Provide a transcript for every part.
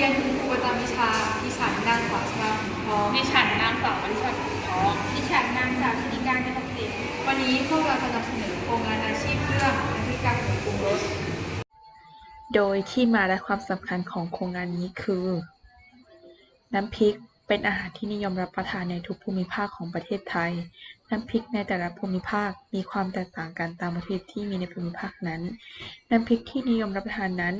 รียนคุณครูประจำวิชาดิฉันนางสาวชลาผิวทองดิฉันนางสาววริชาถุงทองดิฉันนางสาวชนิการกระทศิลป์วันนี้พวกเราจะนำเสนอโครงงานอาชีพเรื่องน้ำพริกกากหมูปรุงรสโดยที่มาและความสำคัญของโครงงานนี้คือ น้ำพริกเป็นอาหารที่นิยมรับประทานในทุกภูมิภาคของประเทศไทย น้ำพริกในแต่ละภูมิภาคมีความแตกต่างกันตามวัตถุดิบที่มีในภูมิภาคนั้น น้ำพริกที่นิยมรับประทานนั้น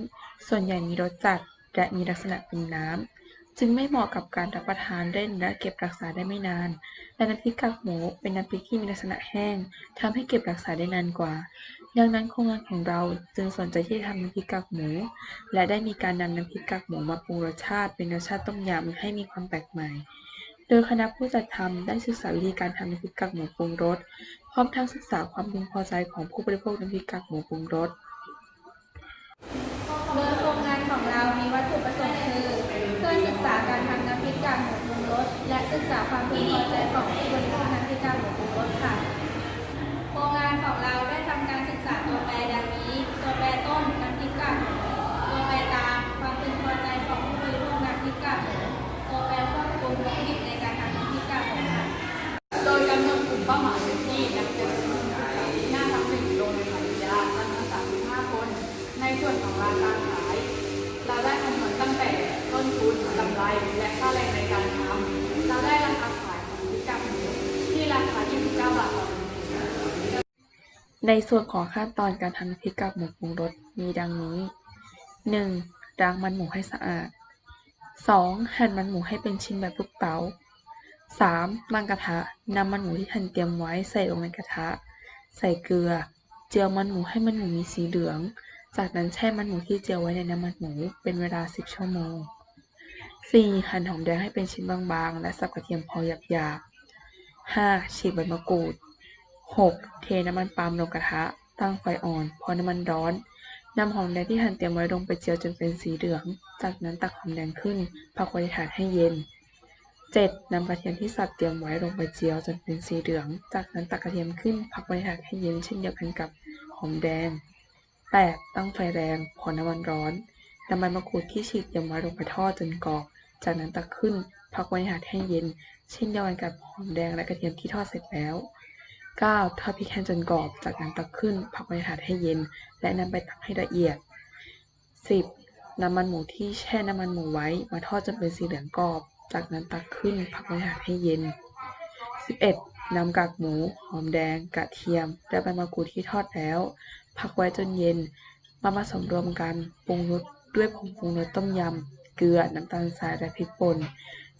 ส่วนใหญ่มีรสจัด และมีลักษณะเป็นน้ำ จึงไม่เหมาะกับการรับประทานเล่นและเก็บรักษาได้ไม่นาน และน้ำพริกกากหมูเป็นน้ำพริกที่มีลักษณะแห้งทำให้เก็บรักษาได้นานกว่า ดังนั้นโครงงานของเราจึงสนใจที่จะทำน้ำพริกกากหมู และได้มีการนำน้ำพริกกากหมูมาปรุงรสชาติเป็นรสชาติต้มยำให้มีความแปลกใหม่โดยคณะผู้จัดทำได้ศึกษาวิธีการทำน้ำพริกกากหมูปรุงรส พร้อมทั้งศึกษาความพึงพอใจของผู้บริโภคน้ำพริกกากหมูปรุงรส ของเรามีวัตถุประสงค์คือ เพื่อศึกษาการทำน้ำพริกกากหมูปรุงรสและศึกษาความพึงพอใจของผู้บริโภคน้ำพริกกากหมูปรุงรสค่ะ โครงงานของเรา และค่าแรงในการทำเราได้ราคาขายของพิกกากหมูที่ราคา 29 บาทต่อหนึ่งถุงในส่วนของขั้นตอนการทำพริกกากหมูปรุงรสมีดังนี้ 1. ล้างมันหมูให้สะอาด 2. หั่นมันหมูให้เป็นชิ้นแบบลูกเต๋า 3. ตั้งกระทะนำมันหมูที่หั่นเตรียมไว้ใส่ลงในกระทะ ใส่เกลือ เจียวมันหมูให้มันหมูมีสีเหลือง จากนั้นแช่มันหมูที่เจียวไว้ในน้ำมันหมูเป็นเวลา 10 ชั่วโมง 4. หั่นหอมแดงให้เป็นชิ้นบางๆ และสับกระเทียมพอหยาบๆ 5. ฉีกใบมะกรูด 6. เทน้ำมันปาล์มลงกระทะ ตั้งไฟอ่อน พอน้ำมันร้อนนำหอมแดงที่หั่นเตรียมไว้ลงไปเจียวจนเป็นสีเหลือง จากนั้นตักหอมแดงขึ้นพักไว้ในถาดให้เย็น 7. นำกระเทียมที่สับเตรียมไว้ลงไปเจียวจนเป็นสีเหลือง จากนั้นตักกระเทียมขึ้นพักไว้ในถาดให้เย็นเช่นเดียวกันกับหอมแดง 8. ตั้งไฟแรงพอน้ำมันร้อน นำใบมะกรูดที่ฉีกเตรียมไว้ลงไปทอดจนกรอบ จากนั้นตักขึ้นพักไว้ในถาดให้เย็น เช่นเดียวกันกับหอมแดงและกระเทียมที่ทอดเสร็จแล้ว 9. ทอดพริกแห้งจนกรอบ จากนั้นตักขึ้นพักไว้ในถาดให้เย็น และนำไปตำให้ละเอียด 10. นำมันหมูที่แช่น้ำมันหมูไว้มาทอดจนเป็นสีเหลืองกรอบ จากนั้นตักขึ้นพักไว้ในถาดให้เย็น 11. นำกากหมู หอมแดง กระเทียม และใบมะกรูดที่ทอดแล้ว พักไว้จนเย็น มาผสมรวมกันปรุงรส ด้วยผงปรุงรสต้มยำ เกลือ น้ำตาลทรายและพริกป่น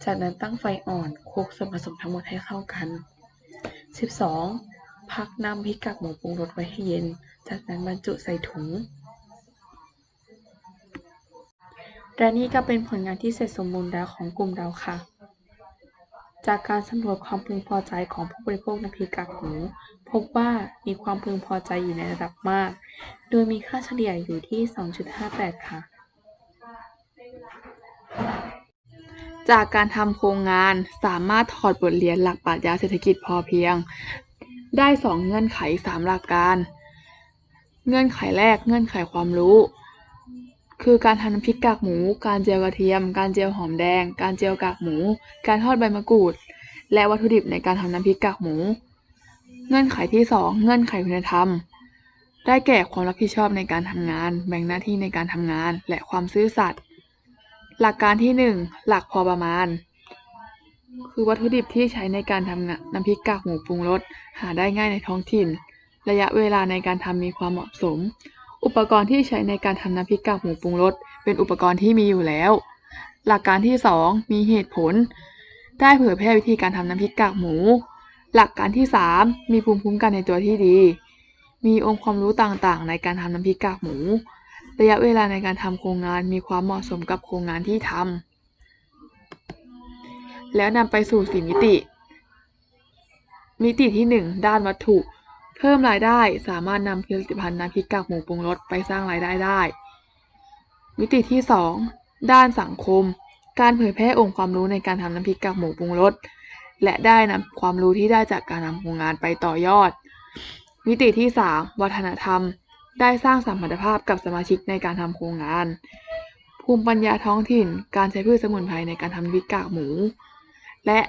จากนั้นตั้งไฟอ่อนคลุกส่วนผสมทั้งหมดให้เข้ากัน 12. พักน้ำพริกกากหมูปรุงรสไว้ให้เย็น จากนั้นบรรจุใส่ถุง และนี่ก็เป็นผลงานที่เสร็จสมบูรณ์แล้วของกลุ่มเราค่ะ จากการสำรวจความพึงพอใจของผู้บริโภคน้ำพริกกากหมู พบว่ามีความพึงพอใจอยู่ในระดับมาก โดยมีค่าเฉลี่ยอยู่ที่ 2.58 ค่ะ จากการทำโครงงานสามารถถอดบทเรียนหลักปรัชญาเศรษฐกิจพอเพียง ได้สองเงื่อนไขสามหลักการ เงื่อนไขแรกเงื่อนไขความรู้ คือการทำน้ำพริกกากหมู การเจียวกระเทียม การเจียวหอมแดง การเจียวกากหมู การทอดใบมะกรูด และวัตถุดิบในการทำน้ำพริกกากหมู เงื่อนไขที่สองเงื่อนไขคุณธรรม ได้แก่ความรับผิดชอบในการทำงาน แบ่งหน้าที่ในการทำงาน และความซื่อสัตย์ หลักการที่หนึ่งหลักพอประมาณ คือวัตถุดิบที่ใช้ในการทำน้ำพริกกากหมูปรุงรสหาได้ง่ายในท้องถิ่น ระยะเวลาในการทำมีความเหมาะสม อุปกรณ์ที่ใช้ในการทำน้ำพริกกากหมูปรุงรสเป็นอุปกรณ์ที่มีอยู่แล้ว หลักการที่สองมีเหตุผล ได้เผยแพร่วิธีการทำน้ำพริกกากหมู หลักการที่สามมีภูมิคุ้มกันในตัวที่ดี มีองค์ความรู้ต่างๆ ในการทำน้ำพริกกากหมู ระยะเวลาในการทำโครงงานมีความเหมาะสมกับโครงงานที่ทำแล้วนำไปสู่สี่มิติ มิติที่หนึ่งด้านวัตถุ เพิ่มรายได้สามารถนำผลิตภัณฑ์น้ำพริกกากหมูปรุงรสไปสร้างรายได้ได้ มิติที่สองด้านสังคม การเผยแพร่องค์ความรู้ในการทำน้ำพริกกากหมูปรุงรสและได้นำความรู้ที่ได้จากการทำโครงงานไปต่อยอด มิติที่สามวัฒนธรรม ได้สร้างสัมพันธภาพกับสมาชิกในการทำโครงงาน ภูมิปัญญาท้องถิ่น การใช้พืชสมุนไพรในการทำน้ำพริกกากหมู และ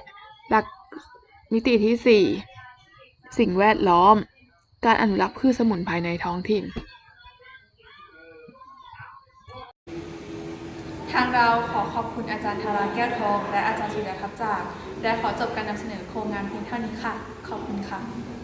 หลักมิติที่ 4 สิ่งแวดล้อม การอนุรักษ์พืชสมุนไพรในท้องถิ่น ทางเราขอขอบคุณอาจารย์ธาราแก้วทอง และอาจารย์สุริยทัพจาก และขอจบการนำเสนอโครงงานเพียงเท่านี้ค่ะ ขอบคุณค่ะ